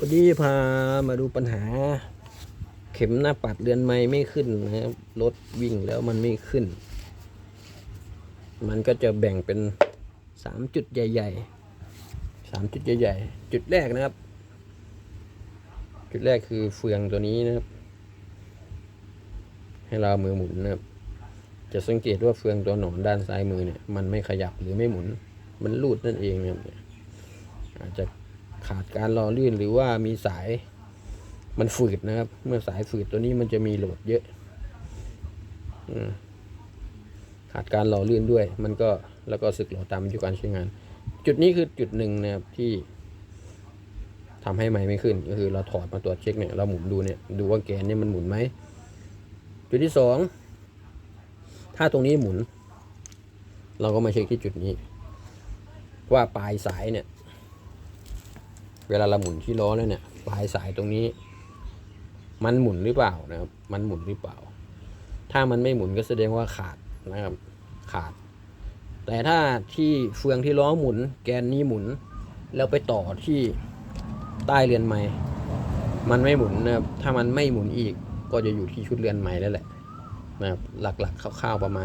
วันนี้พามาดูปัญหา เข็มหน้าปัดเรือนไม้ไม่ขึ้นนะครับรถวิ่งแล้วมันไม่ขึ้น มันก็จะแบ่งเป็นสามจุดใหญ่ๆสามจุดใหญ่ๆ จุดแรกนะครับ จุดแรกคือเฟืองตัวนี้นะครับ ให้เรามือหมุนนะครับ จะสังเกตว่าเฟืองตัวหนอนด้านซ้ายมือเนี่ยมันไม่ขยับหรือไม่หมุน มันลูดนั่นเองนะครับอาจจะ ขาดการรอลื่นหรือว่ามีสายมันฝืดนะครับ เมื่อสายฝืดตัวนี้มันจะมีโหลดเยอะขาดการหล่อลื่นด้วย มันก็แล้วก็สึกหล่อตามอายุการใช้งาน จุดนี้คือจุดหนึ่งนะครับที่ทำให้ไม้ไม่ขึ้น ก็คือเราถอดมาตรวจเช็คเนี่ยเราหมุนดูเนี่ยดูว่าแกนเนี่ยมันหมุนไหมจุดที่สองถ้าตรงนี้หมุน เราก็มาเช็คที่จุดนี้ ว่าปลายสายเนี่ย เวลาเราหมุนที่ล้อแล้วเนี่ยปลายสายตรงนี้ มันหมุนหรือเปล่านะครับ มันหมุนหรือเปล่า ถ้ามันไม่หมุนก็แสดงว่าขาดนะครับ ขาด แต่ถ้าที่เฟืองที่ล้อหมุน แกนนี้หมุน แล้วไปต่อที่ใต้เรือนไม้มันไม่หมุนนะครับ ถ้ามันไม่หมุนอีกก็จะอยู่ที่ชุดเรือนไม้แล้วแหละนะครับหลักๆคร่าวๆประมาณ